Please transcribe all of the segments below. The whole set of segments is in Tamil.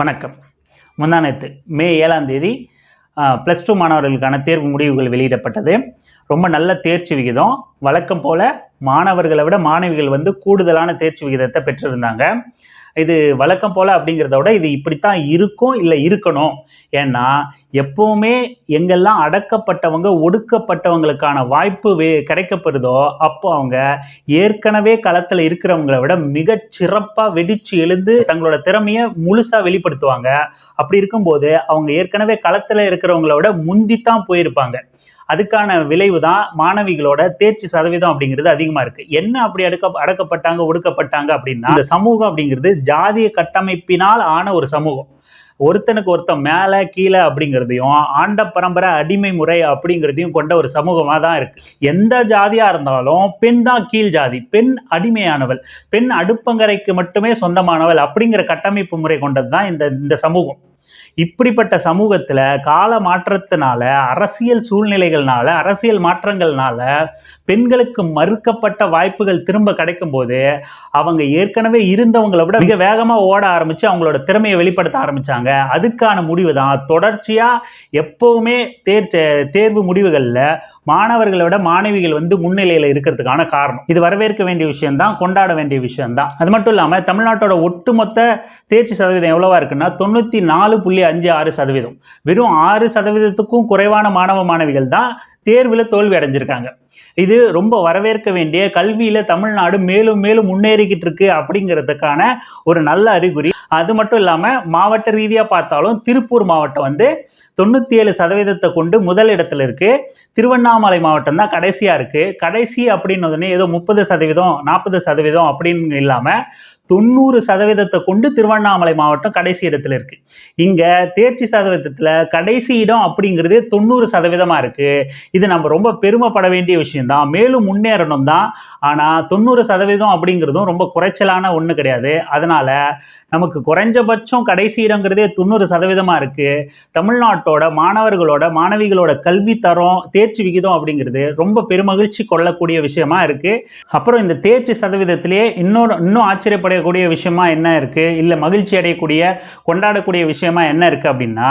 வணக்கம். முந்தானத்து மே ஏழாம் தேதி ப்ளஸ் டூ மாணவர்களுக்கான தேர்வு முடிவுகள் வெளியிடப்பட்டது. ரொம்ப நல்ல தேர்ச்சி விகிதம். வழக்கம் போல் மாணவர்களை விட மாணவிகள் வந்து கூடுதலான தேர்ச்சி விகிதத்தை பெற்றிருந்தாங்க. இது வழக்கம் போல் அப்படிங்கிறத விட இது இப்படித்தான் இருக்கும் இல்லை இருக்கணும். ஏன்னா எப்போவுமே எங்கெல்லாம் அடக்கப்பட்டவங்க ஒடுக்கப்பட்டவங்களுக்கான வாய்ப்பு வே கிடைக்கப்படுதோ அப்போ அவங்க ஏற்கனவே களத்தில் இருக்கிறவங்கள விட மிகச்சிறப்பாக வெடிச்சு எழுந்து தங்களோட திறமையை முழுசாக வெளிப்படுத்துவாங்க. அப்படி இருக்கும்போது அவங்க ஏற்கனவே களத்தில் இருக்கிறவங்கள விட முந்தித்தான் போயிருப்பாங்க. அதுக்கான விளைவு தான் மாணவிகளோட தேர்ச்சி சதவீதம் அப்படிங்கிறது அதிகமாக இருக்குது என்ன அப்படி அடுக்க அடக்கப்பட்டாங்க ஒடுக்கப்பட்டாங்க அப்படின்னா இந்த சமூகம் அப்படிங்கிறது ஜாதிய கட்டமைப்பினால் ஆன ஒரு சமூகம். ஒருத்தனுக்கு ஒருத்தன் மேலே கீழே அப்படிங்கிறதையும் ஆண்ட பரம்பரை அடிமை முறை அப்படிங்கிறதையும் கொண்ட ஒரு சமூகமாக தான் இருக்குது எந்த ஜாதியாக இருந்தாலும் பெண் தான் கீழ் ஜாதி பெண் அடிமையானவள் பெண் அடுப்பங்கரைக்கு மட்டுமே சொந்தமானவள் அப்படிங்கிற கட்டமைப்பு முறை கொண்டது தான் இந்த இந்த சமூகம். இப்படிப்பட்ட சமூகத்தில் கால மாற்றத்தினால அரசியல் சூழ்நிலைகள்னால அரசியல் மாற்றங்கள்னால பெண்களுக்கு மறுக்கப்பட்ட வாய்ப்புகள் திரும்ப கிடைக்கும் போது அவங்க ஏற்கனவே இருந்தவங்களை விட மிக வேகமாக ஓட ஆரம்பித்து அவங்களோட திறமையை வெளிப்படுத்த ஆரம்பித்தாங்க அதுக்கான முடிவு தான். தொடர்ச்சியாக எப்போவுமே தேர் தேர்வு முடிவுகளில் மாணவர்களை விட மாணவிகள் வந்து முன்னிலையில் இருக்கிறதுக்கான காரணம். இது வரவேற்க வேண்டிய விஷயம்தான் கொண்டாட வேண்டிய விஷயம்தான். அது மட்டும் இல்லாமல் தமிழ்நாட்டோட ஒட்டுமொத்த தேர்ச்சி சதவீதம் எவ்வளவா இருக்குன்னா தொண்ணூற்றி நாலு புள்ளி அஞ்சு ஆறு சதவீதம். வெறும் ஆறு சதவீதத்துக்கும் குறைவான மாணவ மாணவிகள் தான் தேர்வில் தோல்வி அடைஞ்சிருக்காங்க. இது ரொம்ப வரவேற்க வேண்டிய கல்வியில் தமிழ்நாடு மேலும் மேலும் முன்னேறிக்கிட்டு இருக்கு அப்படிங்கிறதுக்கான ஒரு நல்ல அறிகுறி. அது மட்டும் இல்லாமல் மாவட்ட ரீதியாக பார்த்தாலும் திருப்பூர் மாவட்டம் வந்து தொண்ணூற்றி ஏழு சதவீதத்தை கொண்டு முதல் இடத்துல இருக்குது திருவண்ணாமலை மாவட்டம் தான் கடைசியாக இருக்குது கடைசி அப்படின்னு உடனே ஏதோ முப்பது சதவீதம் நாற்பது சதவீதம் அப்படின்னு இல்லாமல் தொண்ணூறு சதவீதத்தை கொண்டு திருவண்ணாமலை மாவட்டம் கடைசி இடத்துல இருக்கு. இங்க தேர்ச்சி சதவீதத்தில் கடைசி இடம் அப்படிங்கிறது தொண்ணூறு சதவீதமா இருக்கு. இது நம்ம ரொம்ப பெருமைப்பட வேண்டிய விஷயம்தான். மேலும் முன்னேறணும் தான். ஆனால் தொண்ணூறு சதவீதம் அப்படிங்கிறதும் ரொம்ப குறைச்சலான ஒன்று கிடையாது. அதனால நமக்கு குறைஞ்சபட்சம் கடைசி இடங்கிறதே தொண்ணூறு சதவீதமாக இருக்குது தமிழ்நாட்டோட மாணவர்களோட மாணவிகளோட கல்வி தரம் தேர்ச்சி விகிதம் அப்படிங்கிறது ரொம்ப பெருமகிழ்ச்சி கொள்ளக்கூடிய விஷயமா இருக்குது அப்புறம் இந்த தேர்ச்சி சதவீதத்திலேயே இன்னொரு இன்னும் ஆச்சரியப்படக்கூடிய விஷயமா என்ன இருக்குது இல்லை மகிழ்ச்சி அடையக்கூடிய கொண்டாடக்கூடிய விஷயமா என்ன இருக்குது அப்படின்னா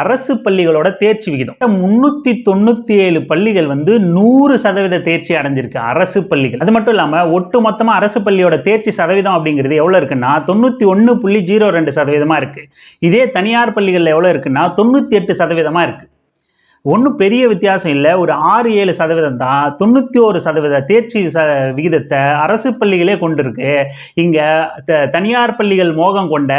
அரசு பள்ளிகளோட தேர்ச்சி விகிதம். முந்நூற்றி தொண்ணூற்றி ஏழு பள்ளிகள் வந்து நூறு சதவீத தேர்ச்சி அடைஞ்சிருக்கு அரசு பள்ளிகள். அது மட்டும் இல்லாமல் ஒட்டு மொத்தமாக அரசு பள்ளியோட தேர்ச்சி சதவீதம் அப்படிங்கிறது எவ்வளோ இருக்குன்னா தொண்ணூற்றி ஒன்று புள்ளி ஜீரோ ரெண்டு சதவீதமாக இருக்குது இதே தனியார் பள்ளிகளில் எவ்வளோ இருக்குன்னா தொண்ணூற்றி எட்டு சதவீதமாக இருக்குது ஒன்றும் பெரிய வித்தியாசம் இல்லை. ஒரு ஆறு ஏழு சதவீதம் தான். தொண்ணூற்றி ஒரு சதவீத தேர்ச்சி ச விகிதத்தை அரசு பள்ளிகளே கொண்டிருக்கு. இங்கே த தனியார் பள்ளிகள் மோகம் கொண்ட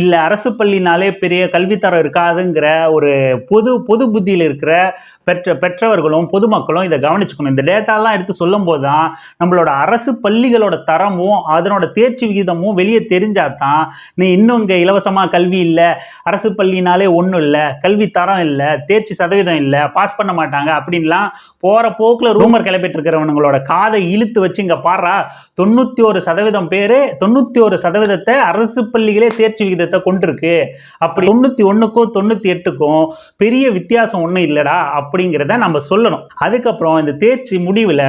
இல்லை அரசு பள்ளினாலே பெரிய கல்வித்தரம் இருக்காதுங்கிற ஒரு பொது பொது புத்தியில் இருக்கிற பெற்ற பெற்றவர்களும் பொதுமக்களும் இதை கவனிச்சுக்கணும். இந்த டேட்டாலாம் எடுத்து சொல்லும்போது தான் நம்மளோட அரசு பள்ளிகளோட தரமும் அதனோட தேர்ச்சி விகிதமும் வெளியே தெரிஞ்சால் தான் நீ இன்னும் இங்கே இலவசமாக கல்வி இல்லை. அரசு பள்ளினாலே ஒன்றும் இல்லை. கல்வி தரம் இல்லை. தேர்ச்சி சதவீதம் இல்லை. இல்லை பாஸ் பண்ண மாட்டாங்க அப்படின்லாம் போகிற போக்கில் ரூமர் கிளப்பிட்டு இருக்கிறவனுங்களோட காதை இழுத்து வச்சு இங்கே பாடுறா தொண்ணூற்றி ஒரு சதவீதம் பேர் தொண்ணூற்றி ஒரு சதவீதத்தை அரசு பள்ளிகளே தேர்ச்சி விகிதத்தை கொண்டிருக்கு. அப்படி தொண்ணூற்றி ஒன்றுக்கும் தொண்ணூற்றி எட்டுக்கும் பெரிய வித்தியாசம் ஒன்றும் இல்லைடா அப்படிங்கிறத நம்ம சொல்லணும். அதுக்கப்புறம் இந்த தேர்ச்சி முடிவில்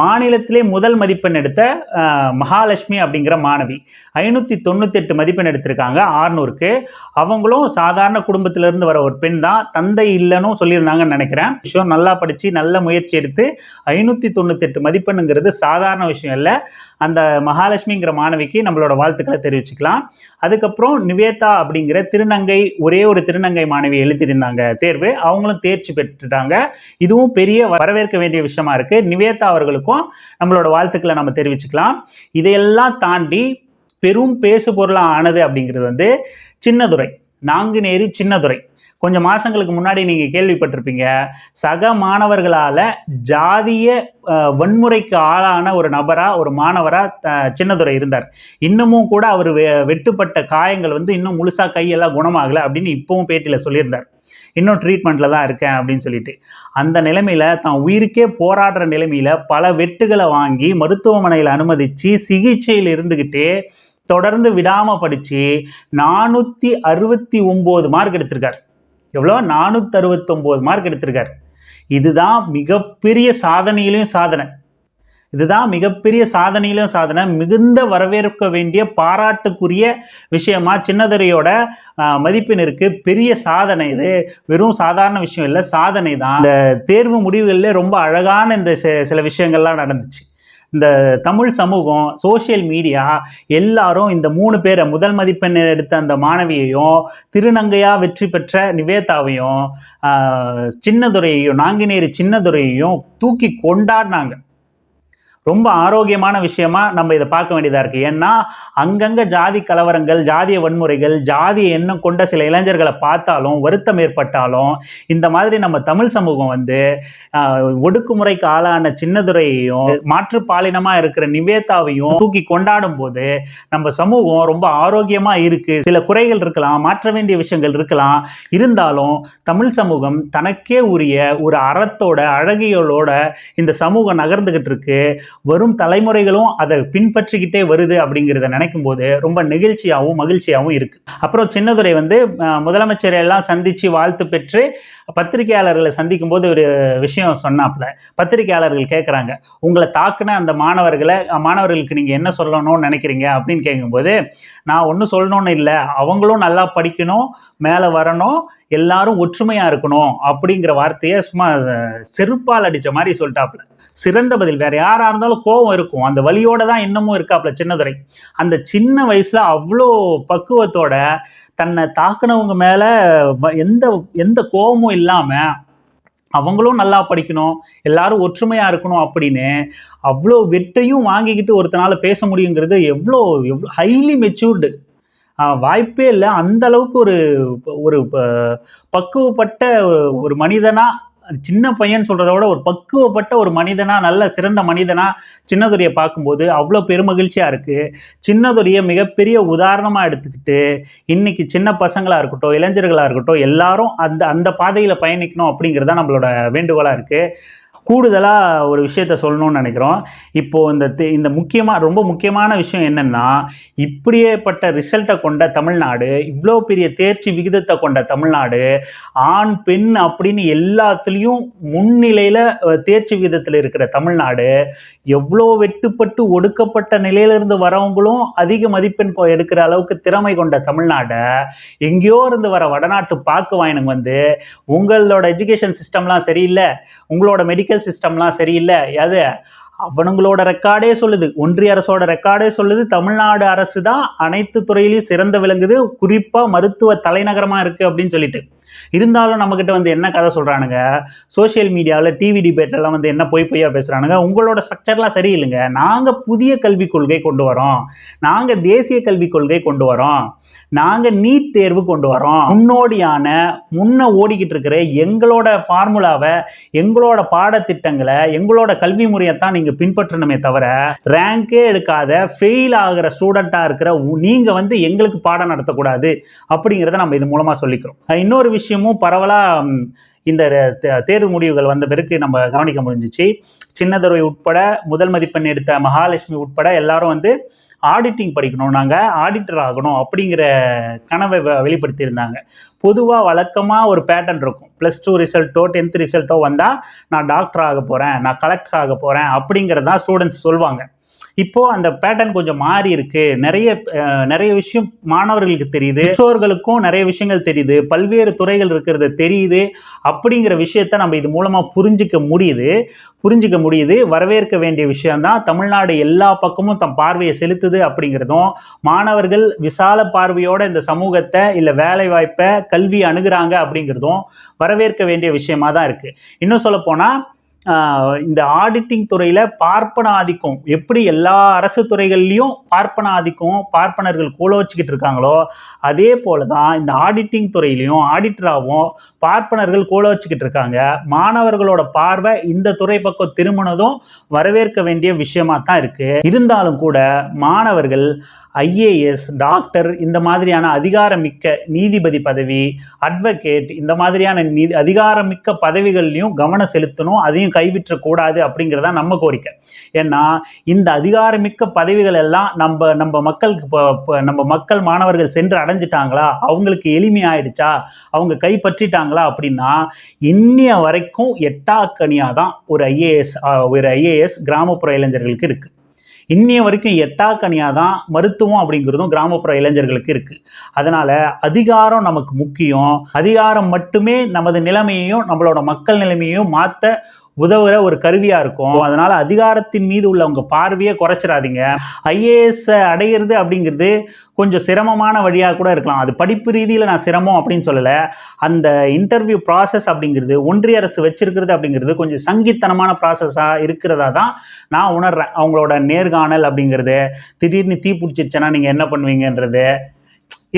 மாநிலத்திலே முதல் மதிப்பெண் எடுத்த மகாலட்சுமி அப்படிங்கிற மாணவி. ஐநூற்றி தொண்ணூத்தெட்டு மதிப்பெண் எடுத்திருக்காங்க ஆறுநூறுக்கு. அவங்களும் சாதாரண குடும்பத்திலேருந்து வர ஒரு பெண் தான். தந்தை இல்லைன்னு சொல்லியிருந்தாங்கன்னு நினைக்கிறேன். விஷயம் நல்லா படித்து நல்ல முயற்சி எடுத்து ஐநூற்றி தொண்ணூத்தெட்டு மதிப்பெண்ணுங்கிறது சாதாரண விஷயம் இல்லை. அந்த மகாலட்சுமிங்கிற மாணவிக்கு நம்மளோட வாழ்த்துக்களை தெரிவிச்சுக்கலாம். அதுக்கப்புறம் நிவேதா அப்படிங்கிற திருநங்கை ஒரே ஒரு திருநங்கை மாணவி எழுதியிருந்தாங்க. தேர்வு. அவங்களும் தேர்ச்சி பெற்றுட்டாங்க. இதுவும் பெரிய வரவேற்க வேண்டிய விஷயமா இருக்கு. நிவேதா அவர்களுக்கும் நம்மளோட வாழ்த்துக்களை நம்ம தெரிவிச்சுக்கலாம். இதையெல்லாம் தாண்டி பெரும் பேசு பொருளாக ஆனது அப்படிங்கிறது வந்து சின்னதுரை. நாங்குநேரி சின்னதுரை. கொஞ்சம் மாதங்களுக்கு முன்னாடி நீங்கள் கேள்விப்பட்டிருப்பீங்க சக மாணவர்களால் ஜாதிய வன்முறைக்கு ஆளான ஒரு நபராக ஒரு மாணவராக சின்னதுரை இருந்தார். இன்னமும் கூட அவர் வெ வெட்டுப்பட்ட காயங்கள் வந்து இன்னும் முழுசாக கையெல்லாம் குணமாகலை அப்படின்னு இப்போவும் பேட்டியில் சொல்லியிருந்தார். இன்னும் ட்ரீட்மெண்ட்டில் தான் இருக்கேன் அப்படின்னு சொல்லிட்டு. அந்த நிலைமையில் தான் உயிருக்கே போராடுற நிலைமையில் பல வெட்டுகளை வாங்கி மருத்துவமனையில் அனுமதித்து சிகிச்சையில் இருந்துக்கிட்டே தொடர்ந்து விடாமல் படித்து நானூற்றி அறுபத்தி ஒம்பது மார்க் எடுத்திருக்கார். எவ்வளோ? நானூற்றறுபத்தொம்போது மார்க் எடுத்திருக்கார். இதுதான் மிகப்பெரிய சாதனையிலையும் சாதனை. இதுதான் மிகப்பெரிய சாதனையிலும் சாதனை. மிகுந்த வரவேற்க வேண்டிய பாராட்டுக்குரிய விஷயமா சின்னதுரையோட மதிப்பினருக்கு பெரிய சாதனை இது. வெறும் சாதாரண விஷயம் இல்லை சாதனை தான். இந்த தேர்வு முடிவுகளில் ரொம்ப அழகான இந்த சில விஷயங்கள்லாம் நடந்துச்சு. இந்த தமிழ் சமூகம் சோஷியல் மீடியா எல்லாரும் இந்த மூணு பேரை முதல் மதிப்பெண் எடுத்த அந்த மாணவியையும் திருநங்கையா வெற்றி பெற்ற நிவேதாவையும் சின்னதுரையையும் நாங்குநேரி சின்னதுரையையும் தூக்கி கொண்டாடினாங்க. ரொம்ப ஆரோக்கியமான விஷயமா நம்ம இதை பார்க்க வேண்டியதாக இருக்குது ஏன்னா அங்கங்கே ஜாதி கலவரங்கள் ஜாதிய வன்முறைகள் ஜாதி எண்ணம் கொண்ட சில இளைஞர்களை பார்த்தாலும் வருத்தம் ஏற்பட்டாலும் இந்த மாதிரி நம்ம தமிழ் சமூகம் வந்து ஒடுக்குமுறைக்கு ஆளான சின்னதுரையையும் மாற்று பாலினமாக இருக்கிற நிவேதாவையும் தூக்கி கொண்டாடும் போது நம்ம சமூகம் ரொம்ப ஆரோக்கியமாக இருக்குது சில குறைகள் இருக்கலாம் மாற்ற வேண்டிய விஷயங்கள் இருக்கலாம். இருந்தாலும் தமிழ் சமூகம் தனக்கே உரிய ஒரு அறத்தோட அழகியலோட இந்த சமூகம் நகர்ந்துக்கிட்டு இருக்கு. வரும் தலைமுறைகளும் அதை பின்பற்றிக்கிட்டே வருது அப்படிங்கிறத நினைக்கும் போது ரொம்ப நெகிழ்ச்சியாகவும் மகிழ்ச்சியாகவும் இருக்கு. அப்புறம் சின்னதுரை வந்து முதலமைச்சரை எல்லாம் சந்திச்சு வாழ்த்து பெற்று பத்திரிகையாளர்களை சந்திக்கும் போது ஒரு விஷயம் சொன்னாப்புல. பத்திரிகையாளர்கள் கேட்குறாங்க உங்களை தாக்குன அந்த மாணவர்களை மாணவர்களுக்கு நீங்கள் என்ன சொல்லணும்னு நினைக்கிறீங்க? அப்படின்னு கேட்கும்போது நான் ஒன்றும் சொல்லணும்னு இல்லை. அவங்களும் நல்லா படிக்கணும் மேலே வரணும் எல்லாரும் ஒற்றுமையாக இருக்கணும். அப்படிங்கிற வார்த்தையை சும்மா செருப்பால் அடித்த மாதிரி சொல்லிட்டாப்புல. சிறந்த பதில். வேற யாரா இருந்தாலும் கோவம் இருக்கும். அந்த வழியோட தான் இன்னமும் இருக்காப்ல சின்னதுரை. அந்த சின்ன வயசுல அவ்வளோ பக்குவத்தோட தன்னை தாக்குனவங்க மேல எந்த எந்த கோபமும் இல்லாம அவங்களும் நல்லா படிக்கணும் எல்லாரும் ஒற்றுமையா இருக்கணும் அப்படின்னு அவ்வளோ வெட்டையும் வாங்கிக்கிட்டு ஒருத்தனால பேச முடியுங்கிறது எவ்வளோ எவ்வளோ ஹைலி மெச்சூர்டு வாய்ப்பே இல்லை. அந்த அளவுக்கு ஒரு ஒரு ப- பக்குவப்பட்ட ஒரு- ஒரு மனிதனா சின்ன பையன் சொல்கிறத விட ஒரு பக்குவப்பட்ட ஒரு மனிதனாக நல்ல சிறந்த மனிதனாக சின்னதுரையை பார்க்கும்போது அவ்வளோ பெருமகிழ்ச்சியாக இருக்குது சின்னதுரையை மிகப்பெரிய உதாரணமாக எடுத்துக்கிட்டு இன்றைக்கி சின்ன பசங்களாக இருக்கட்டும் இளைஞர்களாக இருக்கட்டும் எல்லாரும் அந்த அந்த பாதையில் பயணிக்கணும் அப்படிங்கிறது தான் நம்மளோட வேண்டுகோளாக இருக்குது கூடுதலாக ஒரு விஷயத்த சொல்லணும்னு நினைக்கிறோம். இப்போது இந்த இந்த முக்கியமாக ரொம்ப முக்கியமான விஷயம் என்னென்னா இப்படியேப்பட்ட ரிசல்ட்டை கொண்ட தமிழ்நாடு இவ்வளோ பெரிய தேர்ச்சி விகிதத்தை கொண்ட தமிழ்நாடு ஆண் பெண் அப்படின்னு எல்லாத்துலேயும் முன்னிலையில் தேர்ச்சி விகிதத்தில் இருக்கிற தமிழ்நாடு எவ்வளோ வெட்டுப்பட்டு ஒடுக்கப்பட்ட நிலையிலிருந்து வரவங்களும் அதிக மதிப்பெண் எடுக்கிற அளவுக்கு திறமை கொண்ட தமிழ்நாடை எங்கேயோ இருந்து வர வடநாட்டு பாக்கு வாயினுங்க வந்து உங்களோட எஜுகேஷன் சிஸ்டம்லாம் சரியில்லை உங்களோட மெடிக்கல் சிஸ்டம்லாம் சரியில்லை. அது அவனுங்களோட ரெக்கார்டே சொல்லுது. ஒன்றிய அரசோட ரெக்கார்டே சொல்லுது. தமிழ்நாடு அரசு தான் அனைத்து துறையிலையும் சிறந்து விளங்குது. குறிப்பாக மருத்துவ தலைநகரமாக இருக்குது அப்படின்னு சொல்லிட்டு. இருந்தாலும் நம்மக்கிட்ட வந்து என்ன கதை சொல்கிறானுங்க சோஷியல் மீடியாவில் டிவி டிபேட்லலாம் வந்து என்ன பொய் பொய்யா பேசுகிறானுங்க உங்களோட ஸ்ட்ரக்சர்லாம் சரியில்லைங்க. நாங்கள் புதிய கல்விக் கொள்கை கொண்டு வரோம். நாங்கள் தேசிய கல்விக் கொள்கை கொண்டு வரோம். நாங்கள் நீட் தேர்வு கொண்டு வரோம். முன்னோடியான முன்ன ஓடிக்கிட்டு இருக்கிற எங்களோட ஃபார்முலாவை எங்களோட பாடத்திட்டங்களை எங்களோட கல்வி முறையை தான் நீங்கள் பின்பற்றணுமே தவிர ரேங்கே எடுக்காத ஃபெயில் ஆகிற ஸ்டூடெண்ட்டாக இருக்கிற நீங்கள் வந்து எங்களுக்கு பாடம் நடத்தக்கூடாது அப்படிங்கிறத நம்ம இது மூலமாக சொல்லிக்கிறோம். இன்னொரு விஷயம் விஷயமும் பரவலாக இந்த தே- தேர்வு முடிவுகள் வந்த பிறகு நம்ம கவனிக்க முடிஞ்சிச்சு. சின்னதுரை உட்பட முதல் மதிப்பெண் எடுத்த மகாலட்சுமி உட்பட எல்லாரும் வந்து ஆடிட்டிங் படிக்கணும் நாங்கள் ஆடிட்டர் ஆகணும் அப்படிங்கிற கனவை வெளிப்படுத்தியிருந்தாங்க. பொதுவாக வழக்கமாக ஒரு பேட்டர்ன் இருக்கும். ப்ளஸ் டூ ரிசல்ட்டோ டென்த் ரிசல்ட்டோ வந்தால் நான் டாக்டர் ஆக போகிறேன் நான் கலெக்டர் ஆக போகிறேன் அப்படிங்கிறதான் ஸ்டூடெண்ட்ஸ் சொல்லுவாங்க இப்போது அந்த பேட்டர்ன் கொஞ்சம் மாறி இருக்கு. நிறைய நிறைய விஷயம் மாணவர்களுக்கு தெரியுது. பெற்றோர்களுக்கும் நிறைய விஷயங்கள் தெரியுது. பல்வேறு துறைகள் இருக்கிறது தெரியுது. அப்படிங்கிற விஷயத்த நம்ம இது மூலமாக புரிஞ்சிக்க முடியுது. புரிஞ்சிக்க முடியுது. வரவேற்க வேண்டிய விஷயம்தான். தமிழ்நாடு எல்லா பக்கமும் தம் பார்வையை செலுத்துது அப்படிங்கிறதும் மாணவர்கள் விசால பார்வையோட இந்த சமூகத்தை இல்லை வேலை வாய்ப்பை கல்வி அணுகிறாங்க அப்படிங்கிறதும் வரவேற்க வேண்டிய விஷயமா தான் இருக்குது இன்னும் சொல்லப்போனால் இந்த ஆடிட்டிங் துறையில் பார்ப்பன ஆதிக்கம் எப்படி எல்லா அரசு துறைகள்லையும் பார்ப்பன ஆதிக்கம் பார்ப்பனர்கள் கூல வச்சுக்கிட்டு இருக்காங்களோ அதே போல தான் இந்த ஆடிட்டிங் துறையிலையும் ஆடிட்டராகவும் பார்ப்பனர்கள் கூல வச்சுக்கிட்டு இருக்காங்க. மாணவர்களோட பார்வை இந்த துறை பக்கம் திரும்பினதும் வரவேற்க வேண்டிய விஷயமா தான் இருக்குது இருந்தாலும் கூட மாணவர்கள் ஐஏஎஸ் டாக்டர் இந்த மாதிரியான அதிகாரமிக்க நீதிபதி பதவி அட்வொகேட் இந்த மாதிரியான நீ அதிகாரமிக்க பதவிகள்லையும் கவனம் செலுத்தணும் அதையும் கைவிற்றக்கூடாது அப்படிங்கிறதா நம்ம கோரிக்கை. ஏன்னா இந்த அதிகாரமிக்க பதவிகள் எல்லாம் நம்ம நம்ம மக்களுக்கு இப்போ இப்போ நம்ம மக்கள் மாணவர்கள் சென்று அடைஞ்சிட்டாங்களா? அவங்களுக்கு எளிமையாயிடுச்சா? அவங்க கைப்பற்றிட்டாங்களா? அப்படின்னா இன்னிய வரைக்கும் எட்டாக்கனியாக தான் ஒரு ஐஏஎஸ் ஒரு ஐஏஎஸ் கிராமப்புற இளைஞர்களுக்கு இருக்குது இன்னைய வரைக்கும் எட்டாக்கனியாக தான் மருத்துவம் அப்படிங்கிறதும் கிராமப்புற இளைஞர்களுக்கு இருக்குது அதனால் அதிகாரம் நமக்கு முக்கியம். அதிகாரம் மட்டுமே நமது நிலைமையையும் நம்மளோட மக்கள் நிலைமையையும் மாற்ற உதவுற ஒரு கருவியாக இருக்கும். அதனால் அதிகாரத்தின் மீது உள்ள உங்கள் பார்வையை குறைச்சிடாதீங்க. ஐஏஎஸ் அடையிறது அப்படிங்கிறது கொஞ்சம் சிரமமான வழியாக கூட இருக்கலாம். அது படிப்பு ரீதியில் நான் சிரமம் அப்படின்னு சொல்லலை. அந்த இன்டர்வியூ ப்ராசஸ் அப்படிங்கிறது ஒன்றிய அரசு வச்சிருக்கிறது அப்படிங்கிறது கொஞ்சம் சங்கித்தனமான ப்ராசஸாக இருக்கிறதா தான் நான் உணர்றேன். அவங்களோட நேர்காணல் அப்படிங்கிறது திடீர்னு தீ பிடிச்சிருச்சுன்னா நீங்கள் என்ன பண்ணுவீங்கன்றது.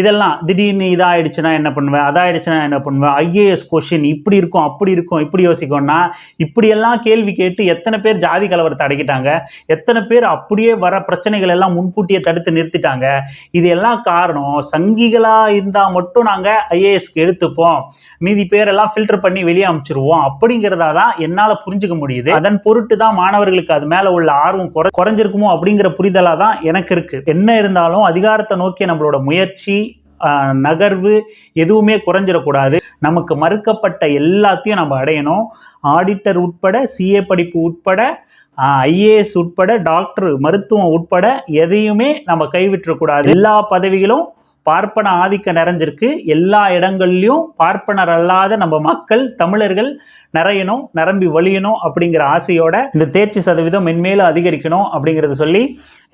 இதெல்லாம் திடீர்னு இதாகிடுச்சுன்னா என்ன பண்ணுவேன்? அதாயிடுச்சுன்னா என்ன பண்ணுவேன்? ஐஏஎஸ் கொஷின் இப்படி இருக்கும் அப்படி இருக்கும் இப்படி யோசிக்கும்னா இப்படியெல்லாம் கேள்வி கேட்டு எத்தனை பேர் ஜாதி கலவரத்தை அடைக்கிட்டாங்க? எத்தனை பேர் அப்படியே வர பிரச்சனைகள் எல்லாம் முன்கூட்டியே தடுத்து நிறுத்திட்டாங்க? இது எல்லாம் காரணம் சங்கிகளாக இருந்தால் மட்டும் நாங்கள் ஐஏஎஸ்க்கு எடுத்துப்போம். மீதி பேரெல்லாம் ஃபில்டர் பண்ணி வெளியே அமைச்சிருவோம். அப்படிங்கிறதா தான் என்னால் புரிஞ்சுக்க முடியுது. அதன் பொருட்டு தான் மாணவர்களுக்கு அது மேலே உள்ள ஆர்வம் குறை குறைஞ்சிருக்குமோ அப்படிங்கிற புரிதலாக தான் எனக்கு இருக்குது என்ன இருந்தாலும் அதிகாரத்தை நோக்கிய நம்மளோட முயற்சி நகர்வு எதுவுமே குறைஞ்சிடக்கூடாது. நமக்கு மறுக்கப்பட்ட எல்லாத்தையும் நம்ம அடையணும். ஆடிட்டர் உட்பட சிஏ படிப்பு உட்பட ஐஏஎஸ் உட்பட டாக்டர் மருத்துவம் உட்பட எதையுமே நம்ம கைவிட்டுறக்கூடாது. எல்லா பதவிகளும் பார்ப்பன ஆதிக்கம் நிறைஞ்சிருக்கு. எல்லா இடங்கள்லையும் பார்ப்பனர் அல்லாத நம்ம மக்கள் தமிழர்கள் நிறையணும் நிரம்பி வழியணும் அப்படிங்கிற ஆசையோட இந்த தேர்ச்சி சதவீதம் மென்மேலும் அதிகரிக்கணும் அப்படிங்கிறத சொல்லி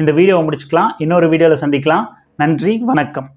இந்த வீடியோவை முடிச்சுக்கலாம். இன்னொரு வீடியோவில் சந்திக்கலாம். நன்றி வணக்கம்.